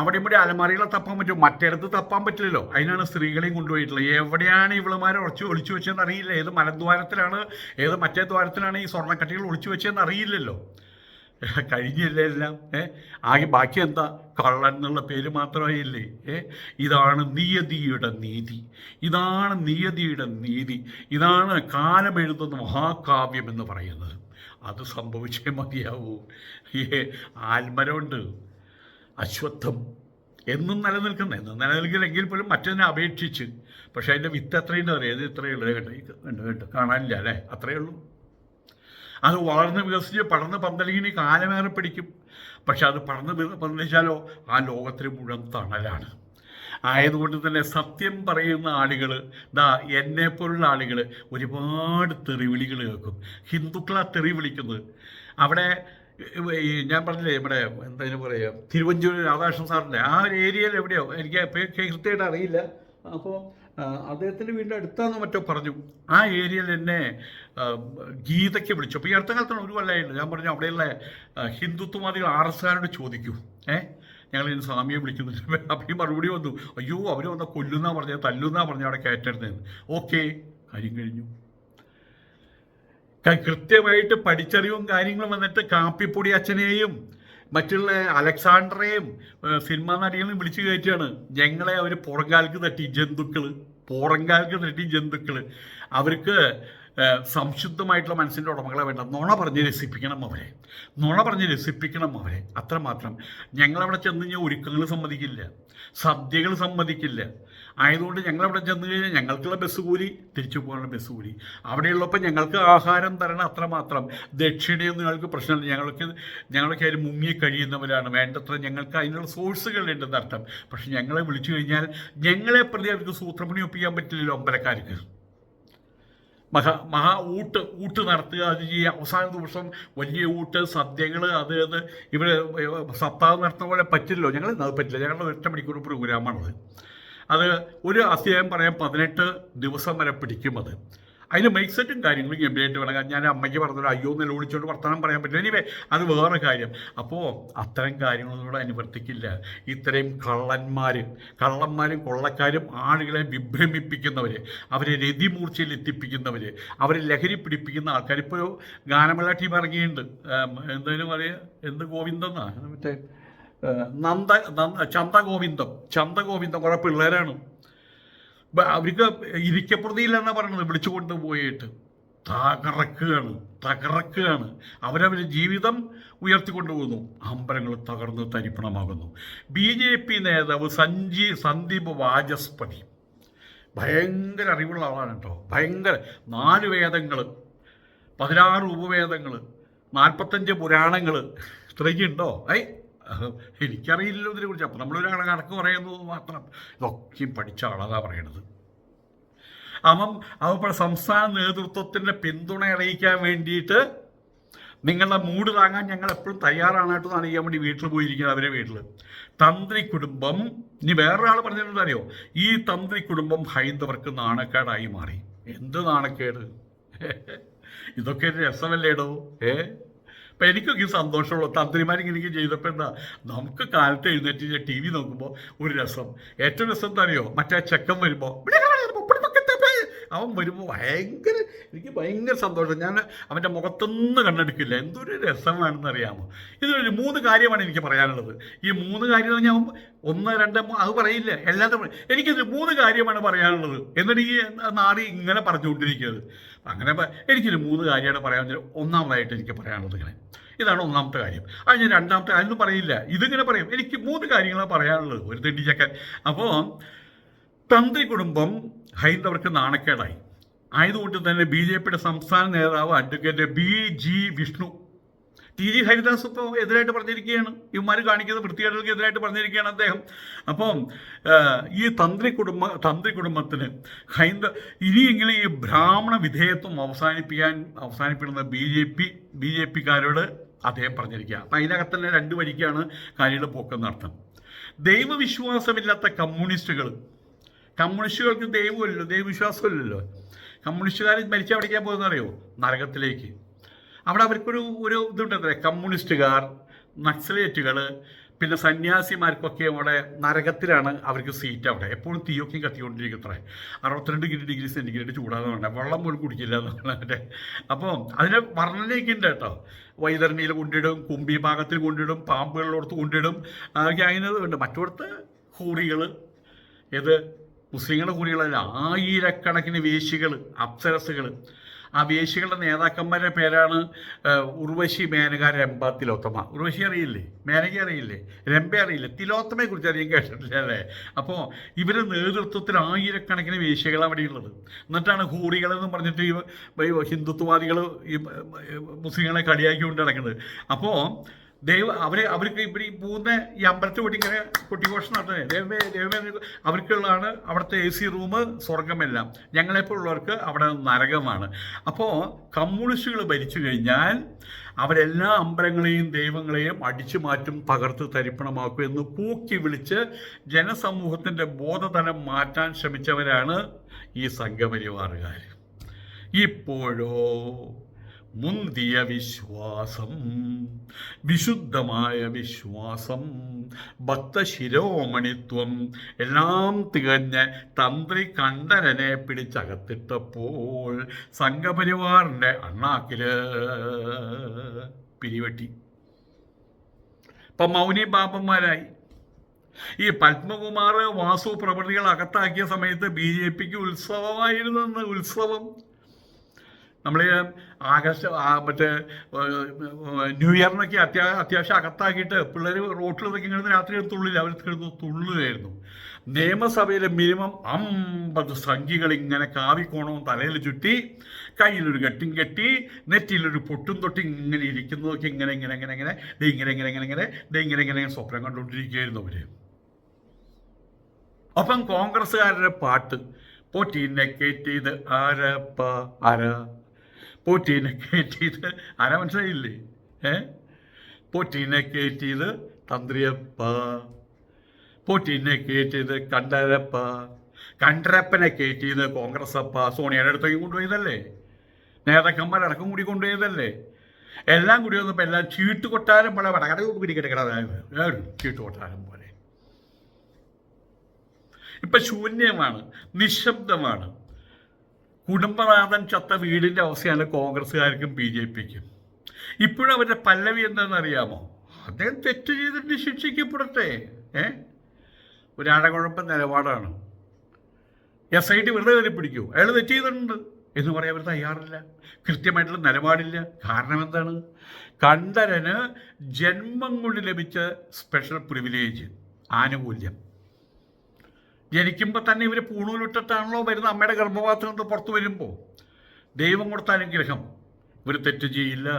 അവിടെ ഇവിടെ അലമാരികളെ തപ്പാൻ പറ്റും. മറ്റിടത്ത് തപ്പാൻ പറ്റില്ലല്ലോ. അതിനാണ് സ്ത്രീകളെയും കൊണ്ടുപോയിട്ടുള്ളത്. എവിടെയാണ് ഇവളുമാരെ ഒളിച്ചു ഒളിച്ചു വെച്ചതെന്ന് അറിയില്ല. ഏത് മലദ്വാരത്തിലാണ് ഏത് മറ്റേ ദ്വാരത്തിലാണ് ഈ സ്വർണക്കട്ടികൾ ഒളിച്ചു വെച്ചതെന്ന് അറിയില്ലല്ലോ. കഴിഞ്ഞില്ലേ എല്ലാം ഏ? ആകെ ബാക്കി എന്താ? കള്ളൻ എന്നുള്ള പേര് മാത്രമായില്ലേ ഏ? ഇതാണ് നിയതിയുടെ നീതി. ഇതാണ് നിയതിയുടെ നീതി. ഇതാണ് കാലം എഴുതുന്ന മഹാകാവ്യം എന്ന് പറയുന്നത്. അത് സംഭവിച്ചേ മതിയാവൂ. ഏ ആൽമരമുണ്ട് അശ്വത്ഥം എന്നും നിലനിൽക്കുന്ന. എന്നും നിലനിൽക്കില്ലെങ്കിൽ പോലും മറ്റതിനെ അപേക്ഷിച്ച്. പക്ഷേ അതിന്റെ വിത്ത് എത്രയുണ്ട് അറിയാം? ഇത് ഇത്രയേ ഉള്ളൂ. കേട്ടോ കേട്ടോ കാണാനില്ല അല്ലേ? അത്രയേ ഉള്ളൂ. അത് വളർന്ന് വികസിച്ച് പടർന്ന് പന്തലിങ്ങനെ കാലമേറെ പിടിക്കും. പക്ഷെ അത് പടർന്ന് പന്തലിച്ചാലോ? ആ ലോകത്തിന് മുഴുവൻ തണലാണ്. ആയതുകൊണ്ട് തന്നെ സത്യം പറയുന്ന ആളുകൾ ദാ എന്നെ പോലുള്ള ആളുകൾ ഒരുപാട് തെറിവിളികൾ കേൾക്കും. ഹിന്ദുക്കളാ തെറി വിളിക്കുന്നത് അവിടെ ഞാൻ പറഞ്ഞില്ലേ ഇവിടെ എന്താ പറയുക? തിരുവഞ്ചൂർ രാധാകൃഷ്ണൻ സാറിന്റെ ആ ഒരു ഏരിയയിൽ എവിടെയോ? എനിക്ക് കൃത്യമായിട്ട് അറിയില്ല. അപ്പോൾ അദ്ദേഹത്തിന്റെ വീടിന്റെ അടുത്താന്ന് മറ്റോ പറഞ്ഞു. ആ ഏരിയയിൽ എന്നെ ഗീതയ്ക്ക് വിളിച്ചു. അപ്പോൾ ഈ അടുത്ത കാലത്താണ് ഒരു കൊല്ലമായിട്ട് ഞാൻ പറഞ്ഞു അവിടെയുള്ള ഹിന്ദുത്വവാദികൾ ആർ എസ് ആരോട് ചോദിക്കൂ. ഏഹ് ഞങ്ങൾ ഇന്ന് സ്വാമിയെ വിളിക്കുന്നു അപ്പോൾ ഈ മറുപടി വന്നു. അയ്യോ അവർ വന്ന കൊല്ലുന്നാ പറഞ്ഞ തല്ലുന്നാ പറഞ്ഞ അവിടെ കയറ്റരുതെന്ന്. ഓക്കെ കാര്യം കഴിഞ്ഞു. കൃത്യമായിട്ട് പഠിച്ചറിവും കാര്യങ്ങളും വന്നിട്ട് കാപ്പിപ്പൊടി അച്ഛനെയും മറ്റുള്ള അലക്സാണ്ടറേയും സിനിമാ നടികളെയും വിളിച്ചു കയറ്റുകയാണ് ഞങ്ങളെ അവർ പുറങ്കാൽക്ക് തട്ടി ജന്തുക്കൾ പുറങ്കാൽക്ക് തട്ടി ജന്തുക്കൾ അവർക്ക് സംശുദ്ധമായിട്ടുള്ള മനസ്സിന്റെ ഉടമകളെ വേണ്ട. നുണ പറഞ്ഞ് രസിപ്പിക്കണം അവരെ. നുണ പറഞ്ഞ് രസിപ്പിക്കണം അവരെ. അത്രമാത്രം. ഞങ്ങളവിടെ ചെന്ന് കഴിഞ്ഞാൽ ഒരുക്കങ്ങൾ സമ്മതിക്കില്ല. സദ്യകൾ സമ്മതിക്കില്ല. ആയതുകൊണ്ട് ഞങ്ങളവിടെ ചെന്ന് കഴിഞ്ഞാൽ ഞങ്ങൾക്കുള്ള ബസ് കൂലി തിരിച്ചു പോകാനുള്ള ബസ് കൂലി. അവിടെയുള്ളപ്പോൾ ഞങ്ങൾക്ക് ആഹാരം തരണം അത്രമാത്രം. ദക്ഷിണയൊന്നും ഞങ്ങൾക്ക് പ്രശ്നമില്ല. ഞങ്ങൾക്ക് ഞങ്ങളൊക്കെ അതിൽ മുങ്ങി കഴിയുന്നവരാണ്. വേണ്ടത്ര ഞങ്ങൾക്ക് അതിനുള്ള സോഴ്സുകളുണ്ടെന്ന് അർത്ഥം പക്ഷെ ഞങ്ങളെ വിളിച്ചു കഴിഞ്ഞാൽ ഞങ്ങളെ പ്രതി അവർക്ക് സൂത്രപ്പണി ഒപ്പിക്കാൻ പറ്റില്ലല്ലോ അമ്പലക്കാർക്ക്. മഹാ മഹാ ഊട്ട് ഊട്ട് നടത്തുക അത് ചെയ്യുക അവസാന ദിവസം വലിയ ഊട്ട് സദ്യകൾ അത് അത് ഇവർ സപ്താഹം നടത്തുന്ന പോലെ പറ്റില്ലല്ലോ. ഞങ്ങൾ അത് പറ്റില്ല. ഞങ്ങളുടെ ഒറ്റ മണിക്കൂർ പ്രോഗ്രാമാണത് അത് ഒരു അധ്യായം പറയാം പതിനെട്ട് ദിവസം വരെ പിടിക്കും അത്. അതിന് മൈക്ക് സെറ്റും കാര്യങ്ങളും ഗംഭീരമായിട്ട് വേണം. ഞാൻ അമ്മയ്ക്ക് പറഞ്ഞത് അയ്യോ എന്ന് വിളിച്ചുകൊണ്ട് വർത്തമാനം പറയാൻ പറ്റില്ല. എനിവേ അത് വേറെ കാര്യം. അപ്പോൾ അത്തരം കാര്യങ്ങളൊന്നും അനുവർത്തിക്കില്ല. ഇത്രയും കള്ളന്മാർ കള്ളന്മാരും കൊള്ളക്കാരും ആളുകളെ വിഭ്രമിപ്പിക്കുന്നവർ അവരെ രതിമൂർച്ചയിൽ എത്തിപ്പിക്കുന്നവർ അവരെ ലഹരി പിടിപ്പിക്കുന്ന ആൾക്കാർ ഇപ്പോൾ ഗാനമേള ടീം ഇറങ്ങിയിട്ടുണ്ട്. എന്തെങ്കിലും പറയുക എന്ത് ഗോവിന്ദെന്നാ? മറ്റേ നന്ദ നന്ദ നന്ദ ചന്ദ ഗോവിന്ദം കുറെ പിള്ളേരാണ്. അവർക്ക് എന്നാ പറയുന്നത് വിളിച്ചു കൊണ്ടുപോയിട്ട് തകർക്കുകയാണ് തകർക്കുകയാണ്. അവരവരുടെ ജീവിതം ഉയർത്തിക്കൊണ്ടുപോകുന്നു അമ്പലങ്ങൾ തകർന്ന് തരിപ്പണമാകുന്നു. ബി ജെ പി നേതാവ് സഞ്ജി സന്ദീപ് വാചസ്പതി. ഭയങ്കര അറിവുള്ള ആളാണ് കേട്ടോ. ഭയങ്കര നാല് വേദങ്ങൾ പതിനാറ് ഉപവേദങ്ങൾ നാൽപ്പത്തഞ്ച് പുരാണങ്ങൾ ഇത്രയ്ക്കുണ്ടോ ഐ എനിക്കറിയില്ലല്ലോ ഇതിനെ കുറിച്ച് അപ്പം നമ്മളൊരാളെ കണക്ക് പറയുന്നത് മാത്രം. ഇതൊക്കെ പഠിച്ച ആളതാ പറയണത്. അപ്പം അവൻ സംസ്ഥാന നേതൃത്വത്തിന്റെ പിന്തുണ അറിയിക്കാൻ വേണ്ടിയിട്ട് നിങ്ങളുടെ മൂട് താങ്ങാൻ ഞങ്ങൾ എപ്പോഴും തയ്യാറാണ് കേട്ടോ എന്ന് അറിയാൻ വേണ്ടി വീട്ടിൽ പോയിരിക്കുന്നത് അവരെ വീട്ടിൽ. തന്ത്രി കുടുംബം ഇനി വേറൊരാൾ പറഞ്ഞിട്ടുണ്ട് അറിയോ? ഈ തന്ത്രി കുടുംബം ഹൈന്ദവർക്ക് നാണക്കേടായി മാറി. എന്ത് നാണക്കേട്? ഇതൊക്കെ ഒരു രസമല്ലേടോ? ഏ? അപ്പം എനിക്കൊക്കെ സന്തോഷമുള്ളൂ. തന്ത്രിമാരിങ്ങനെ എനിക്ക് ചെയ്തപ്പോൾ എന്താ? നമുക്ക് കാലത്ത് എഴുന്നേറ്റ് ടി വി നോക്കുമ്പോൾ ഒരു രസം. ഏറ്റവും രസം എന്താ അറിയോ മറ്റേ ചെക്കൻ വരുമ്പോൾ അവൻ വരുമ്പോൾ ഭയങ്കര എനിക്ക് ഭയങ്കര സന്തോഷം. ഞാൻ അവന്റെ മുഖത്തൊന്നും കണ്ടെടുക്കില്ല. എന്തൊരു രസമാണെന്ന് അറിയാമോ ഇതിലൊരു മൂന്ന് കാര്യമാണ് എനിക്ക് പറയാനുള്ളത്. ഈ മൂന്ന് കാര്യം ഞാൻ ഒന്ന് രണ്ട് അത് പറയില്ല. എല്ലാത്തും. എനിക്കിത് മൂന്ന് കാര്യമാണ് പറയാനുള്ളത്. എന്നിട്ട് ഈ നാടി ഇങ്ങനെ പറഞ്ഞുകൊണ്ടിരിക്കുന്നത്. അങ്ങനെ എനിക്കിത് മൂന്ന് കാര്യമാണ് പറയാനുള്ളത് ഒന്നാമതായിട്ട് എനിക്ക് പറയാനുള്ളത് ഇങ്ങനെ. ഇതാണ് ഒന്നാമത്തെ കാര്യം. അത് ഞാൻ രണ്ടാമത്തെ അതൊന്നും പറയില്ല. ഇതിങ്ങനെ പറയും. എനിക്ക് മൂന്ന് കാര്യങ്ങളാണ് പറയാനുള്ളത്. ഒരു തെണ്ടിച്ചക്കൻ. അപ്പോൾ തന്ത്രി കുടുംബം ഹൈന്ദവർക്ക് നാണക്കേടായി. ആയതുകൊണ്ട് തന്നെ ബി ജെ പിയുടെ സംസ്ഥാന നേതാവ് advocate B G Vishnu T G Haridas ഇപ്പോൾ എതിരായിട്ട് പറഞ്ഞിരിക്കുകയാണ്. ഇവന്മാർ കാണിക്കുന്ന വൃത്തികേടുകൾക്ക് എതിരായിട്ട് പറഞ്ഞിരിക്കുകയാണ് അദ്ദേഹം. അപ്പം ഈ തന്ത്രി കുടുംബ തന്ത്രി കുടുംബത്തിന് ഹൈന്ദ ഇനിയെങ്കിലും ഈ ബ്രാഹ്മണ വിധേയത്വം അവസാനിപ്പിക്കാൻ അവസാനിപ്പിക്കുന്ന B J P B J പിക്കാരോട് അദ്ദേഹം പറഞ്ഞിരിക്കുക അപ്പം അതിനകത്ത് തന്നെ രണ്ട് വഴിക്കാണ് കാര്യങ്ങൾ പോക്കെന്നർത്ഥം. ദൈവവിശ്വാസമില്ലാത്ത കമ്മ്യൂണിസ്റ്റുകൾ കമ്മ്യൂണിസ്റ്റുകൾക്ക് ദൈവമല്ലോ ദൈവവിശ്വാസമില്ലല്ലോ. കമ്മ്യൂണിസ്റ്റുകാർ മരിച്ചാൽ പഠിക്കാൻ പോകുന്നറിയോ? നരകത്തിലേക്ക്. അവിടെ അവർക്കൊരു ഒരു ഇതുണ്ടല്ലേ കമ്മ്യൂണിസ്റ്റുകാർ നക്സലേറ്റുകൾ പിന്നെ സന്യാസിമാർക്കൊക്കെ അവിടെ നരകത്തിലാണ് അവർക്ക് സീറ്റ് അവിടെ. എപ്പോഴും തീയൊക്കെ കത്തിക്കൊണ്ടിരിക്കത്രേ അറുപത്തിരണ്ട് ഡിഗ്രി ഡിഗ്രി സെന്റിഗ്രേഡ് ചൂടാതെ വേണ്ട വെള്ളം പോലും കുടിക്കില്ല എന്നുള്ളതിന്റെ അപ്പോൾ അതിന് വർണനയൊക്കെ ഉണ്ട് കേട്ടോ. വൈതരണിയിൽ കൊണ്ടിടും കുമ്പി ഭാഗത്തിൽ കൊണ്ടിടും പാമ്പുകളിലോടത്ത് കൊണ്ടിടും അതൊക്കെ അങ്ങനെ ഉണ്ട്. മറ്റോടത്ത് ഹൂറികൾ ഇത് മുസ്ലിങ്ങളുടെ കൂടെയുള്ള ആയിരക്കണക്കിന് വേശികൾ അപ്സരസുകൾ ആ വേശികളുടെ നേതാക്കന്മാരുടെ പേരാണ് ഉർവശി മേനക രംഭ തിലോത്തമ. ഉർവശി അറിയില്ലേ? മേനക അറിയില്ലേ? രംഭ അറിയില്ലേ? തിലോത്തമയെ കുറിച്ച് അറിയാൻ കേട്ടിട്ടില്ല അല്ലേ? അപ്പോൾ ഇവരുടെ നേതൃത്വത്തിൽ ആയിരക്കണക്കിന് വേശികളാണ് അവിടെയുള്ളത്. എന്നിട്ടാണ് ഹൂറികളെന്ന് പറഞ്ഞിട്ട് ഈ ഹിന്ദുത്വവാദികൾ ഈ മുസ്ലിങ്ങളെ കളിയാക്കിക്കൊണ്ട് നടക്കുന്നത്. അപ്പോൾ ദൈവ അവർ അവർക്ക് ഇവർ ഈ പോകുന്ന ഈ അമ്പലത്തിൽ പോയിട്ട് ഇങ്ങനെ കൊട്ടിഘോഷം നടത്തുന്നത്. ദൈവമേ ദൈവമേ അവർക്കുള്ളതാണ് അവിടുത്തെ എ സി റൂം സ്വർഗമെല്ലാം ഞങ്ങളെപ്പോലുള്ളവർക്ക് അവിടെ നരകമാണ്. അപ്പോൾ കമ്മ്യൂണിസ്റ്റുകൾ ഭരിച്ചു കഴിഞ്ഞാൽ അവരെല്ലാ അമ്പലങ്ങളെയും ദൈവങ്ങളെയും അടിച്ചു മാറ്റും പകർത്ത് തരിപ്പണമാക്കും എന്ന് പൂക്കി വിളിച്ച് ജനസമൂഹത്തിന്റെ ബോധതലം മാറ്റാൻ ശ്രമിച്ചവരാണ് ഈ സംഘപരിവാറുകാർ ഇപ്പോഴോ മുന്തിയ വിശ്വാസം വിശുദ്ധമായ വിശ്വാസം ഭക്തശിരോമണിത്വം എല്ലാം തികഞ്ഞ തന്ത്രി കണ്ഠരനെ പിടിച്ചകത്തിട്ടപ്പോൾ സംഘപരിവാറിന്റെ അണ്ണാക്കിൽ പിരിവെട്ടി. ഇപ്പം മൗനി ബാബന്മാരായി ഈ പത്മകുമാർ വാസു പ്രവൃത്തികൾ അകത്താക്കിയ സമയത്ത് ബി ജെ പിക്ക് ഉത്സവമായിരുന്നു ഉത്സവം. നമ്മൾ ആഗസ്റ്റ് ആ മറ്റേ ന്യൂ ഇയറിനൊക്കെ അത്യാ അത്യാവശ്യം അകത്താക്കിയിട്ട് പിള്ളേർ റോട്ടിലൊക്കെ ഇങ്ങനെ രാത്രി തുള്ളില്ല. അവർ കിടന്ന് തുള്ളുകയായിരുന്നു നിയമസഭയിലെ മിനിമം അമ്പത് സംഖ്യകൾ ഇങ്ങനെ കാവിക്കോണവും തലയിൽ ചുറ്റി കയ്യിലൊരു കെട്ടും കെട്ടി നെറ്റിയിലൊരു പൊട്ടും തൊട്ടി ഇങ്ങനെ ഇരിക്കുന്നതൊക്കെ ഇങ്ങനെ ഇങ്ങനെ ഇങ്ങനെ ഇങ്ങനെ ദേ ഇങ്ങനെ ഇങ്ങനെ ഇങ്ങനെ ഇങ്ങനെ ദേ ഇങ്ങനെ ഇങ്ങനെ ഇങ്ങനെ സ്വപ്നം കണ്ടുകൊണ്ടിരിക്കുകയായിരുന്നു അവർ അപ്പം കോൺഗ്രസ്സുകാരുടെ പാട്ട് പോറ്റീനെ കയറ്റിയത് ആരപ്പ ആര? പോറ്റീനെ കയറ്റിയത് ആരാ മനസ്സിലായില്ലേ? ഏ? പോറ്റീനെ കയറ്റിയത് തന്ത്രിയപ്പ. പോറ്റീനെ കയറ്റിയത് കണ്ടരപ്പ കണ്ടരപ്പനെ കയറ്റിയത് കോൺഗ്രസ് അപ്പ സോണിയുടെ അടുത്തേക്ക് കൊണ്ടുപോയതല്ലേ? നേതാക്കന്മാരടക്കം കൂടി കൊണ്ടുപോയതല്ലേ? എല്ലാം കൂടി വന്നപ്പോൾ എല്ലാം ചീട്ട് കൊട്ടാരം പോലെ വടകട പിടിക്കട്ടെ ചീട്ട് കൊട്ടാരം പോലെ. ഇപ്പൊ ശൂന്യമാണ് നിശബ്ദമാണ്. കുടുംബനാഥൻ ചത്ത വീടിന്റെ അവസ്ഥയാണ് കോൺഗ്രസ്സുകാർക്കും ബി ജെ പിക്കും. ഇപ്പോഴും അവരുടെ പല്ലവി എന്താണെന്നറിയാമോ? അദ്ദേഹം തെറ്റ് ചെയ്തിട്ട് ശിക്ഷിക്കപ്പെടട്ടെ ഏ? ഒരു നിലപാടാണ്. എസ് ഐ ടി വെറുതെ കയറി പിടിക്കൂ. അയാൾ തെറ്റ് ചെയ്തിട്ടുണ്ട് എന്ന് പറയാൻ അവർ തയ്യാറില്ല. കൃത്യമായിട്ടുള്ള നിലപാടില്ല. കാരണം എന്താണ്? കണ്ഠരന് ജന്മം കൊണ്ട് ലഭിച്ച സ്പെഷ്യൽ പ്രിവിലേജ് ആനുകൂല്യം. ജനിക്കുമ്പോൾ തന്നെ ഇവർ പൂണൂലിട്ടിട്ടാണല്ലോ വരുന്ന അമ്മയുടെ ഗർഭപാത്രം നിന്ന് പുറത്തു വരുമ്പോൾ ദൈവം കൊടുത്ത അനുഗ്രഹം. ഇവർ തെറ്റ് ചെയ്യില്ല.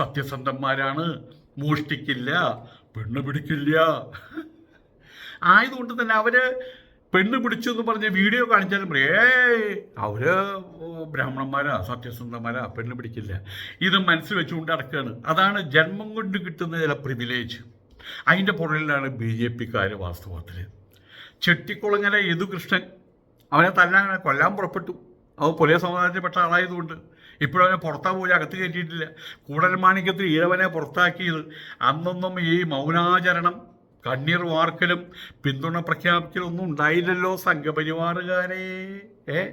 സത്യസന്ധന്മാരാണ്. മോഷ്ടിക്കില്ല. പെണ്ണ് പിടിക്കില്ല. ആയതുകൊണ്ട് തന്നെ അവർ പെണ്ണ് പിടിച്ചു എന്ന് പറഞ്ഞ് വീഡിയോ കാണിച്ചാലും ഏ അവർ ബ്രാഹ്മണന്മാരാ സത്യസന്ധന്മാരാ പെണ്ണ് പിടിക്കില്ല. ഇത് മനസ്സിൽ വെച്ചുകൊണ്ട് നടക്കുകയാണ് അതാണ് ജന്മം കൊണ്ട് കിട്ടുന്ന ചില പ്രിവിലേജ് അതിന്റെ പുറകിലാണ് ബി ജെ പിക്കാർ വാസ്തവത്തിൽ ചെട്ടിക്കുളങ്ങര യദുകൃഷ്ണൻ അവനെ തല്ലാൻ കൊല്ലാൻ പുറപ്പെട്ടു. അവ പുലയ സമുദായത്തിൽപ്പെട്ട ആളായതുകൊണ്ട് ഇപ്പോഴും അവനെ പുറത്താ പോയി അകത്ത് കയറ്റിയിട്ടില്ല. കൂടൽമാണിക്യത്തിൽ ഈഴവനെ പുറത്താക്കിയത് അന്നൊന്നും ഈ മൗനാചരണം കണ്ണീർ വാർക്കലും പിന്തുണ പ്രഖ്യാപിക്കലും ഒന്നും ഉണ്ടായില്ലല്ലോ സംഘപരിവാറുകാരെ. ഏ?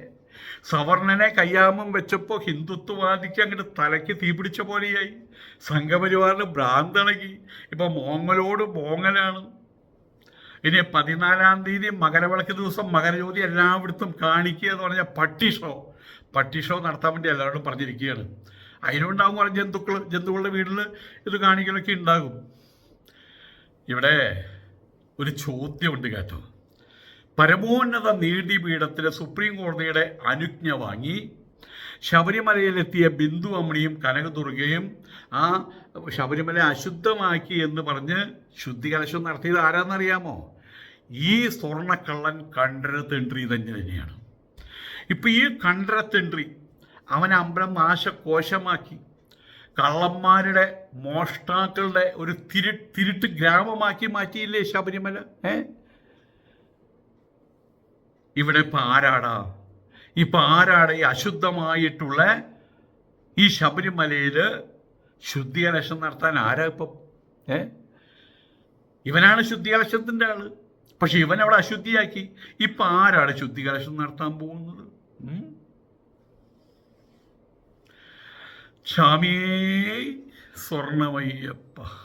സവർണനെ കയ്യാമം വെച്ചപ്പോൾ ഹിന്ദുത്വവാദിക്ക് അങ്ങോട്ട് തലയ്ക്ക് തീ പിടിച്ച പോലെയായി. സംഘപരിവാറിന് ഭ്രാന്തളകി ഇപ്പം മോങ്ങലോട് മോങ്ങലാണ്. ഇനി പതിനാലാം തീയതി മകരവിളക്ക് ദിവസം മകരജ്യോതി എല്ലായിടത്തും കാണിക്കുക എന്ന് പറഞ്ഞാൽ പട്ടി ഷോ പട്ടി ഷോ നടത്താൻ വേണ്ടി എല്ലാവരോടും പറഞ്ഞിരിക്കുകയാണ്. അതിനുണ്ടാകും കുറേ ജന്തുക്കൾ ജന്തുക്കളുടെ വീട്ടിൽ ഇത് കാണിക്കലൊക്കെ ഉണ്ടാകും. ഇവിടെ ഒരു ചോദ്യമുണ്ട് കേട്ടോ. പരമോന്നത നീതിപീഠത്തിലെ സുപ്രീം കോടതിയുടെ അനുജ്ഞ വാങ്ങി ശബരിമലയിലെത്തിയ ബിന്ദു അമ്മണിയും കനകദുർഗയും ആ ശബരിമല അശുദ്ധമാക്കി എന്ന് പറഞ്ഞ് ശുദ്ധികലശം നടത്തിയത് ആരാന്നറിയാമോ? ഈ സ്വർണക്കള്ളൻ കണ്ടരത്തെൻട്രി തന്നെ തന്നെയാണ്. ഇപ്പം ഈ കണ്ടരത്തെൻട്രി അവൻ അമ്പലം നാശകോശമാക്കി. കള്ളന്മാരുടെ മോഷ്ടാക്കളുടെ ഒരു തിരു തിരുട്ട് ഗ്രാമമാക്കി മാറ്റിയില്ലേ ശബരിമല? ഏ? ഇവിടെ ഇപ്പം ആരാടാ? ഇപ്പം ആരാണ് ഈ അശുദ്ധമായിട്ടുള്ള ഈ ശബരിമലയിൽ ശുദ്ധികലശം നടത്താൻ ആരാ ഇപ്പം? ഏ? ഇവനാണ് ശുദ്ധികലശത്തിന്റെ ആൾ. പക്ഷെ ഇവൻ അവിടെ അശുദ്ധിയാക്കി. ഇപ്പം ആരാണ് ശുദ്ധികലശം നടത്താൻ പോകുന്നത്? സ്വാമിയേ സ്വർണമയ്യപ്പ.